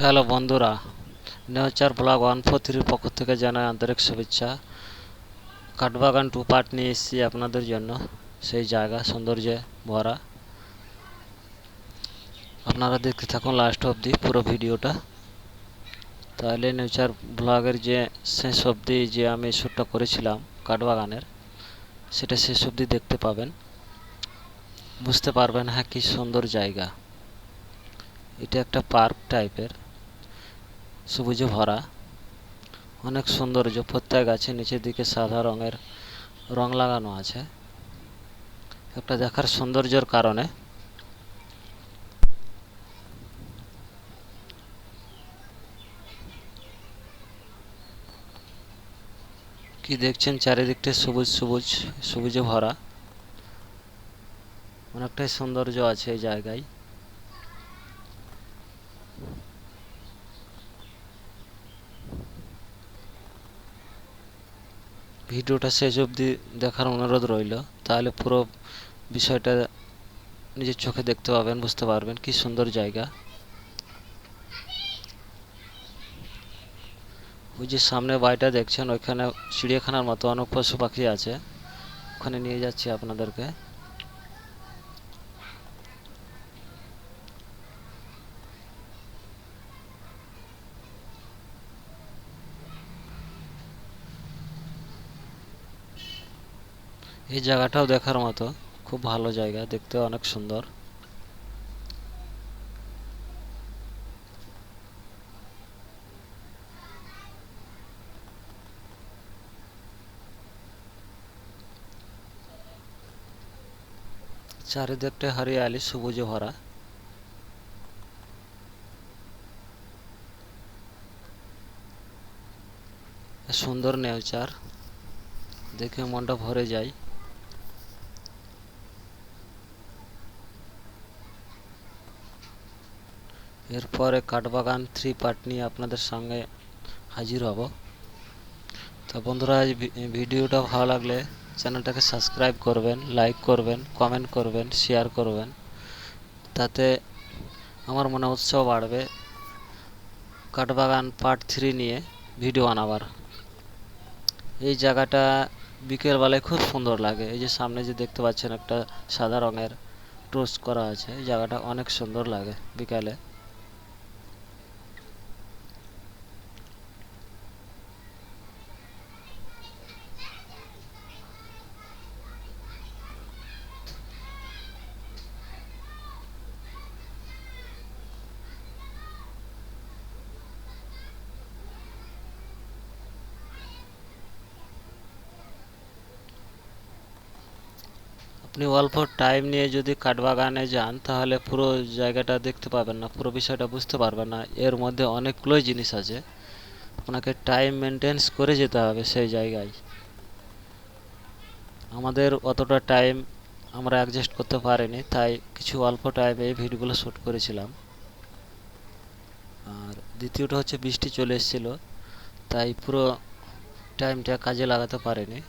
Hello বন্ধুরা nature blog one four থ্রির পক্ষ থেকে জানাই আন্তরিক শুভেচ্ছা। কাঠবাগান টু পার্ট নিয়ে এসেছি আপনাদের জন্য, সেই জায়গা সৌন্দর্যে ভরা। আপনারা দেখতে থাকুন লাস্ট অবধি পুরো ভিডিওটা। তাহলে নেচার ব্লগের যে শেষ অবধি যে আমি শ্যুটটা করেছিলাম কাঠবাগানের, সেটা শেষ অবধি দেখতে পাবেন। বুঝতে পারবেন হ্যাঁ কি সুন্দর জায়গা। এটা একটা পার্ক টাইপের সবুজে ভরা, অনেক সৌন্দর্য, প্রত্যেক গাছে নিচের দিকে সাদা রঙের রং লাগানো আছে। একটা দেখার সৌন্দর্যের কারণে। কি দেখছেন? চারিদিকটা সবুজ সবুজ, সবুজে ভরা। অনেকটাই সৌন্দর্য আছে এই জায়গায়। ভিডিওটা শেষ অবধি দেখার অনুরোধ রইল। তাহলে পুরো বিষয়টা নিজের চোখে দেখতে পাবেন, বুঝতে পারবেন কি সুন্দর জায়গা। ওই যে সামনে বাড়িটা দেখছেন, ওইখানে চিড়িয়াখানার মতো অনেক পশু পাখি আছে। ওখানে নিয়ে যাচ্ছি আপনাদেরকে। এই জায়গাটাও দেখার মতো। খুব ভালো জায়গা দেখতে অনেক সুন্দর। চারিদিকটা হরিয়ালি সবুজে ভরা। সুন্দর নেচার, দেখে মনটা ভরে যায়। এরপরে কাঠবাগান থ্রি পার্ট নিয়ে আপনাদের সঙ্গে হাজির হব। তো বন্ধুরা ভিডিওটা ভালো লাগলে চ্যানেলটাকে সাবস্ক্রাইব করবেন লাইক করবেন কমেন্ট করবেন শেয়ার করবেন। তাতে আমার মনে উৎসাহ বাড়বে কাঠবাগান পার্ট থ্রি নিয়ে ভিডিও আনাবার এই জায়গাটা বিকেলবেলায় খুব সুন্দর লাগে। এই যে সামনে যে দেখতে পাচ্ছেন একটা সাদা রঙের টোস্ট করা আছে, এই জায়গাটা অনেক সুন্দর লাগে বিকালে। আপনি অল্প টাইম নিয়ে যদি কাঠবাগানে যান, তাহলে পুরো জায়গাটা দেখতে পাবেন না, পুরো বিষয়টা বুঝতে পারবেন না। এর মধ্যে অনেকগুলোই জিনিস আছে। আপনাকে টাইম মেনটেন্স করে যেতে হবে সেই জায়গায়। আমাদের অতটা টাইম আমরা অ্যাডজাস্ট করতে পারিনি, তাই কিছু অল্প টাইমে এই ভিডিওগুলো শ্যুট করেছিলাম। আর দ্বিতীয়টা হচ্ছে বৃষ্টি চলে এসেছিল, তাই পুরো টাইমটা কাজে লাগাতে পারিনি।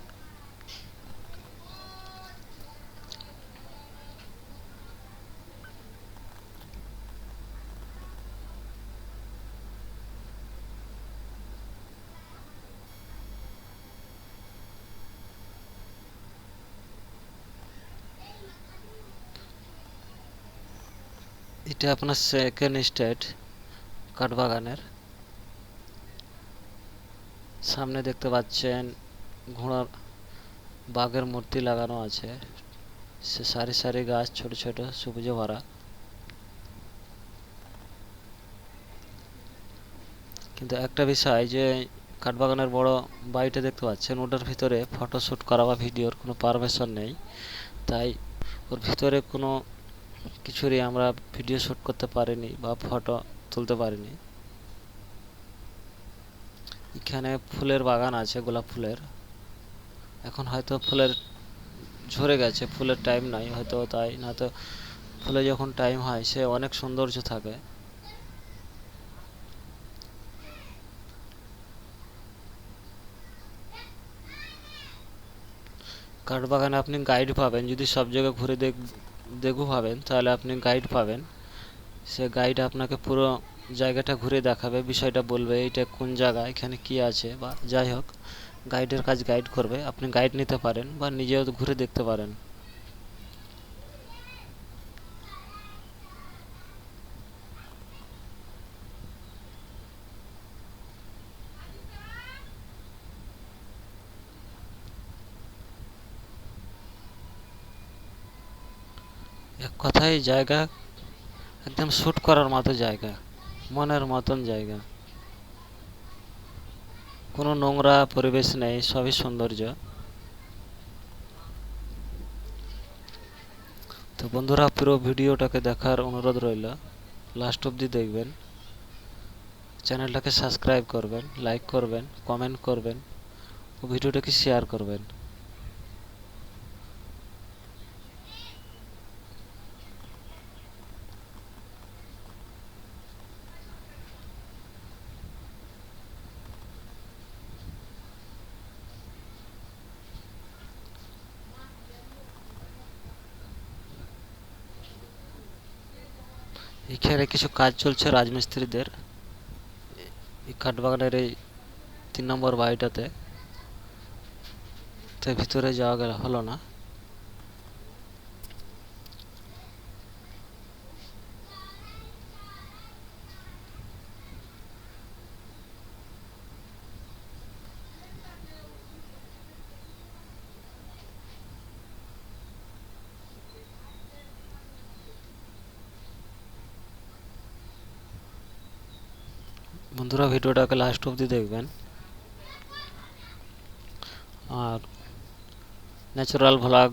এটা আপনার সেকেন্ড স্টেট কাঠবাগানের। সামনে দেখতে পাচ্ছেন ঘোড়ার বাঘের মূর্তি লাগানো আছে। সে সারি সারি গাছ, ছোট ছোট, সবুজে ভরা। কিন্তু একটা বিষয় যে কাঠবাগানের বড় বাড়িটা দেখতে পাচ্ছেন, ওটার ভিতরে ফটো শ্যুট করা বা ভিডিওর কোনো পারমিশন নেই। তাই ওর ভিতরে কোনো কিছুরই আমরা ভিডিও শ্যুট করতে পারিনি বা ফটো তুলতে পারিনি। এখানে ফুলের বাগান আছে, গোলাপ ফুলের। এখন হয়তো ফুলের ঝরে গেছে, ফুলের টাইম নাই, হয়তো তাই না তো ফুলে যখন টাইম হয়, সে অনেক সৌন্দর্য থাকে। কাঠবাগানে আপনি গাইড পাবেন, যদি সব জায়গায় ঘুরে দেখ দেখু পাবেন, তাহলে আপনি গাইড পাবেন। সে গাইড আপনাকে পুরো জায়গাটা ঘুরে দেখাবে, বিষয়টা বলবে এটা কোন জায়গা, এখানে কি আছে বা যাই হোক গাইডের কাজ গাইড করবে। আপনি গাইড নিতে পারেন বা নিজেও ঘুরে দেখতে পারেন। এক কথায় জায়গা একদম শ্যুট করার মতো জায়গা, মনের মতন জায়গা। কোনো নোংরা পরিবেশ নেই, সবই সৌন্দর্য। তো বন্ধুরা, পুরো ভিডিওটাকে দেখার অনুরোধ রইল। লাস্ট অবধি দেখবেন। চ্যানেলটাকে সাবস্ক্রাইব করবেন লাইক করবেন কমেন্ট করবেন, ও ভিডিওটাকে শেয়ার করবেন। এখানে কিছু কাজ চলছে রাজমিস্ত্রিদের। এই কাঠবাগানের এই তিন নম্বর বাড়িটাতে। তো ভিতরে যাওয়া গেল, হলো না। বন্ধুরা ভিডিওটাকে লাস্ট অবধি দেখবেন। আর natural vlog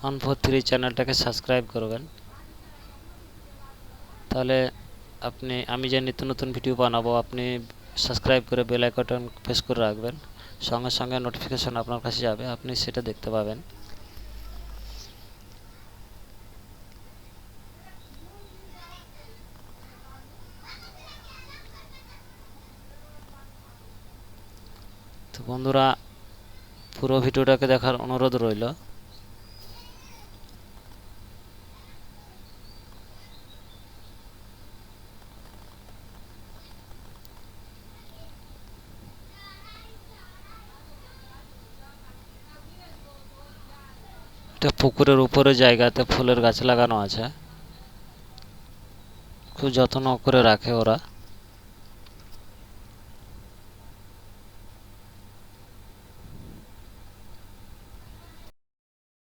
one four three চ্যানেলটাকে সাবস্ক্রাইব করবেন। তাহলে আপনি, আমি যে নিত্য নতুন ভিডিও বানাবো, আপনি সাবস্ক্রাইব করে বেল আইকন প্রেস করে রাখবেন। সঙ্গে সঙ্গে নোটিফিকেশন আপনার কাছে যাবে, আপনি সেটা দেখতে পাবেন। বন্ধুরা, পুরো ভিডিওটাকে দেখার অনুরোধ রইল। এটা পুকুরের উপরে জায়গাতে ফুলের গাছ লাগানো আছে। খুব যত্ন করে রাখে ওরা।